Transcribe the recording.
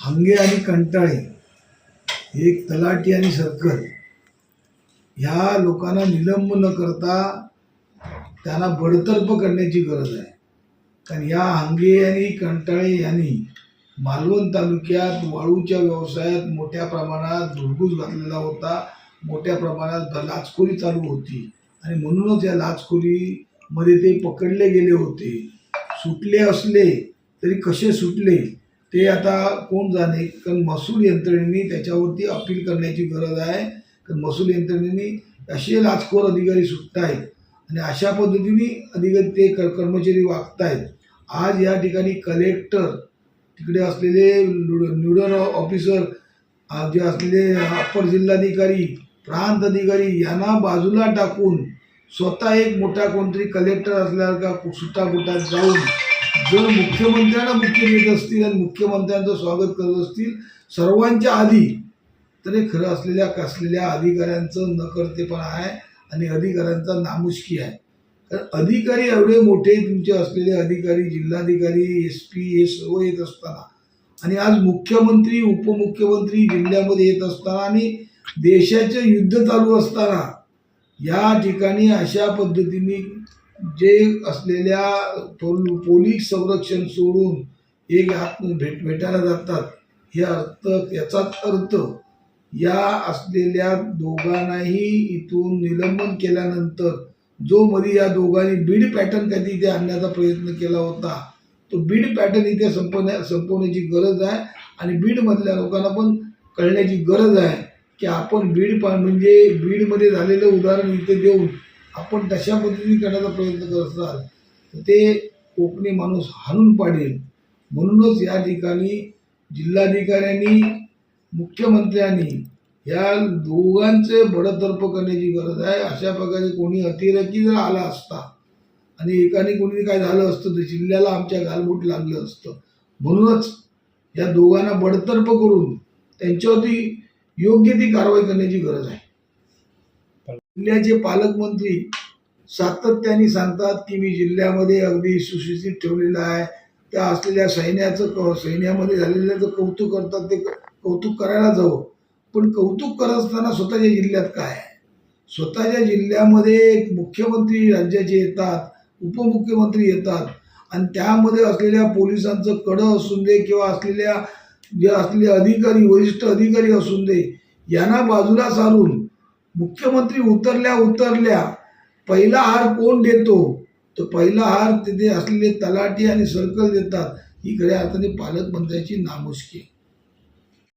हांगे आणि कंटाळे एक तलाटी आणि सर्कल ह्या लोकांना निलंब न करता त्यांना बडतर्फ करण्याची गरज आहे. कारण या हांगे आणि कंटाळे यांनी मालवण तालुक्यात वाळूच्या व्यवसायात मोठ्या प्रमाणात धुडगूस घातलेला होता. मोठ्या प्रमाणात लाचखोरी चालू होती. आणि म्हणूनच या लाचखोरीमध्ये ते पकडले गेले होते. सुटले असले तरी कसे सुटले? ते आता कोण जाणे? कारण महसूल यंत्रणेने त्याच्यावरती अपील करण्याची गरज आहे. कारण महसूल यंत्रणेने असे लाचखोर अधिकारी सुटत आहेत आणि अशा पद्धतीने अधिकारी ते कर कर्मचारी आहेत आज या ठिकाणी कलेक्टर तिकडे असलेले न्यूडल ऑफिसर जे असलेले अप्पर जिल्हाधिकारी प्रांत अधिकारी यांना बाजूला टाकून स्वतः एक मोठा कोणतरी कलेक्टर असल्यासारखा सुटापुटात जाऊन जर मुख्यमंत्र्यांना मुख्य देत असतील आणि मुख्यमंत्र्यांचं स्वागत करत असतील सर्वांच्या आधी तर हे खरं असलेल्या कसलेल्या अधिकाऱ्यांचं नकर्तेपणा आहे आणि अधिकाऱ्यांचा नामुष्की आहे. तर अधिकारी एवढे मोठे तुमचे असलेले अधिकारी जिल्हाधिकारी एस पी हे सर्व येत असताना. आणि आज मुख्यमंत्री उपमुख्यमंत्री जिल्ह्यामध्ये येत असताना आणि देशाचे युद्ध चालू असताना या ठिकाणी अशा पद्धतीने जे असलेल्या पोल- पोलीस संरक्षण सोडून एक हात भेट भेटायला जातात हे अर्थ याचाच अर्थ या असलेल्या दोघांनाही इथून निलंबन केल्यानंतर जो मध्ये या दोघांनी बीड पॅटर्न कधी इथे आणण्याचा प्रयत्न केला होता तो बीड पॅटर्न इथे संपवण्या संपवण्याची गरज आहे आणि बीडमधल्या लोकांना पण कळण्याची गरज आहे की आपण बीड पा म्हणजे बीडमध्ये झालेलं उदाहरण इथे देऊन आपण तशा पद्धतीने करण्याचा प्रयत्न करत असाल तर ते कोकणी माणूस हाणून पाडेल. म्हणूनच या ठिकाणी जिल्हाधिकाऱ्यांनी मुख्यमंत्र्यांनी या दोघांचे बडतर्फ करण्याची गरज आहे. अशा प्रकारे कोणी अतिरेकी जर आला असता आणि एकाने कोणी काय झालं असतं तर जिल्ह्याला आमच्या गालबोट लागलं असतं. म्हणूनच या दोघांना बडतर्फ करून त्यांच्यावरती योग्य ती कारवाई करण्याची गरज आहे. जिल्ह्याचे पालकमंत्री सातत्याने सांगतात की मी जिल्ह्यामध्ये अगदी सुशिक्षित ठेवलेलं आहे. त्या असलेल्या सैन्याचं क सैन्यामध्ये झालेल्याचं कौतुक करतात ते कौतुक करायला जावं. पण कौतुक करत असताना स्वतःच्या जिल्ह्यात काय आहे? स्वतःच्या जिल्ह्यामध्ये मुख्यमंत्री राज्याचे येतात उपमुख्यमंत्री येतात. आणि त्यामध्ये असलेल्या पोलिसांचं कडं असून दे किंवा असलेल्या जे असलेले अधिकारी वरिष्ठ अधिकारी असून दे यांना बाजूला सारून मुख्यमंत्री उतरल्या उतरल्या. पहिला हार कोण देतो? तर पहिला हार तिथे असलेले तलाठी आणि सर्कल देतात. ही खऱ्या अर्थाने पालकमंत्र्याची नामुष्की